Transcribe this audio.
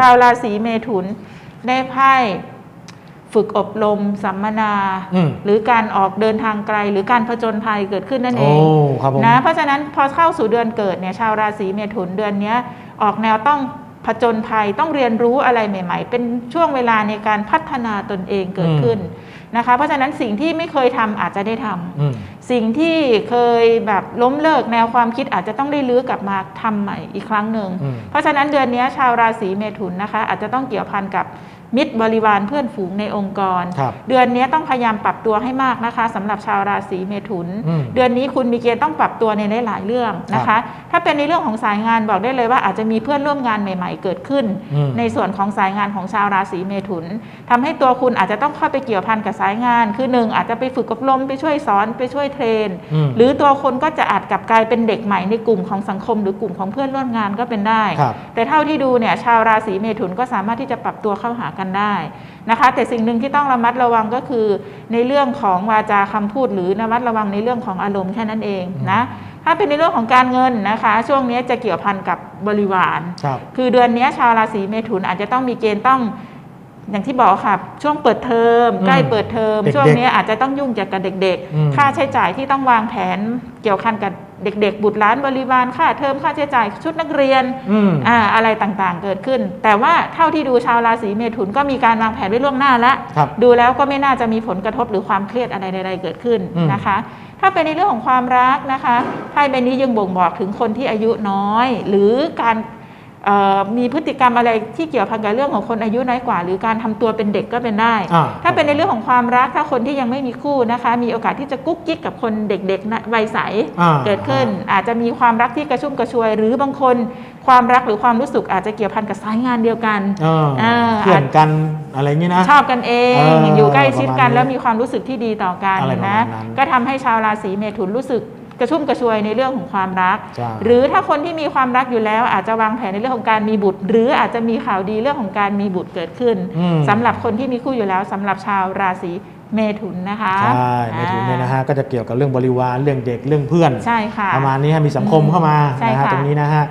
ชาวราศีเมถุนได้ไพ่ฝึกอบรมสัมมนา อืมหรือการออกเดินทางไกล หรือการผจญภัยเกิดขึ้นนั่นเอโอ้งครับผม นะเพราะฉะนั้นพอเข้าสู่เดือนเกิดเนี่ยชาวราศีเมถุนเดือนเนี้ยออกแนวต้องผจญภัยต้องเรียนรู้อะไรใหม่ ๆ เป็นช่วงเวลาในการพัฒนาตนเองเกิดขึ้นนะคะ เพราะฉะนั้นสิ่งที่ไม่เคยทำอาจจะได้ทำ อืม สิ่งที่เคยแบบล้มเลิกแนวความคิดอาจจะต้องได้ลื้อกลับมาทำใหม่อีกครั้งหนึ่งอืมเพราะฉะนั้นเดือนนี้ชาวราศีเมถุนนะคะ อาจจะต้องเกี่ยวพันกับ มิตรบริวารเพื่อนฝูงในองค์กร ครับเดือนนี้ต้องพยายามปรับตัวให้มากนะคะสำหรับชาวราศีเมถุน อืมเดือนนี้คุณมีเกณฑ์ต้องปรับตัวในหลายๆเรื่องนะคะถ้าเป็นในเรื่องของสายงานบอกได้เลยว่าอาจจะมีเพื่อนร่วมงานใหม่ ๆ เกิดขึ้น อืม ในส่วนของสายงานของชาวราศีเมถุนทำให้ตัวคุณอาจจะต้องเข้าไปเกี่ยวพันกับสายงาน คือหนึ่งอาจจะไปฝึกอบรมไปช่วยสอนไปช่วยเทรน อืม หรือตัวคนก็จะอาจกลับกลายเป็นเด็กใหม่ในกลุ่มของสังคม หรือกลุ่มของเพื่อนร่วมงานก็เป็นได้ ครับ แต่เท่าที่ดูเนี่ยชาวราศีเมถุนก็สามารถที่จะปรับตัวเข้าหากันได้นะคะ แต่สิ่งหนึ่งที่ต้องระมัดระวังก็คือ ในเรื่องของวาจาคำพูด หรือระมัดระวังในเรื่องของอารมณ์แค่นั้นเองนะถ้าเป็นในเรื่องของการเงินนะคะ ช่วงนี้จะเกี่ยวพันกับบริวารครับคือเดือนนี้ชาวราศีเมถุนอาจจะต้องมีเกณฑ์ต้องอย่างที่บอกค่ะ ช่วงเปิดเทอมอืมใกล้เปิดเทอมเด็กๆช่วงนี้อาจจะต้องยุ่งจากกับเด็กอืมๆค่าใช้จ่ายที่ต้องวางแผนเกี่ยวพันกับ เด็ก ๆ บุตรหลานบริวารค่าเทอมค่าใช้จ่ายชุดนักเรียนอืมอ่าอะไรต่างๆ เกิดขึ้น แต่ว่าเท่าที่ดูชาวราศีเมถุนก็มีการวางแผนไว้ล่วงหน้าแล้ว ครับ ดูแล้วก็ไม่น่าจะมีผลกระทบหรือความเครียดอะไรใดๆเกิดขึ้นอืม นะคะ ถ้าเป็นในเรื่องของความรักนะคะไพ่ใบนี้ยังบ่งบอกถึงคนที่อายุน้อย หรือการเอ่อ มีพฤติกรรมอะไรที่เกี่ยวพันกับเรื่องของคนอายุน้อยกว่า หรือการทำตัวเป็นเด็กก็เป็นได้อ่าถ้าเป็นในเรื่องของความรักถ้าคนที่ยังไม่มีคู่นะคะ มีโอกาสที่จะกุ๊กกิ๊กกับคนเด็กๆนะวัยใสอ่าเกิดขึ้น อาจจะมีความรักที่กระชุ่มกระชวย หรือบางคนความรักหรือความรู้สึกอาจจะเกี่ยวพันกับสายงานเดียวกันเออเออเพื่อนกันอะไรอย่างงี้นะชอบกันเองเอออยู่ใกล้ชิดกันประมาณนี้แล้วมีความรู้สึกที่ดีต่อกันอะไรประนะมาณนั้นก็ทำให้ชาวราศีเมถุนรู้สึก กระชุ่มกระชวยในเรื่องของความรัก ใช่ หรือถ้าคนที่มีความรักอยู่แล้ว อาจจะวางแผนในเรื่องของการมีบุตร หรืออาจจะมีข่าวดีเรื่องของการมีบุตรเกิดขึ้นอืม สำหรับคนที่มีคู่อยู่แล้วสำหรับชาวราศีเมถุนนะคะใช่เมถุนเนี่ยนะฮะก็จะเกี่ยวกับเรื่องบริวารเรื่องเด็กเรื่องเพื่อน ใช่ค่ะ ประมาณนี้ฮะมีสังคมเข้ามาใช่นะฮะค่ะ ตรงนี้นะฮะ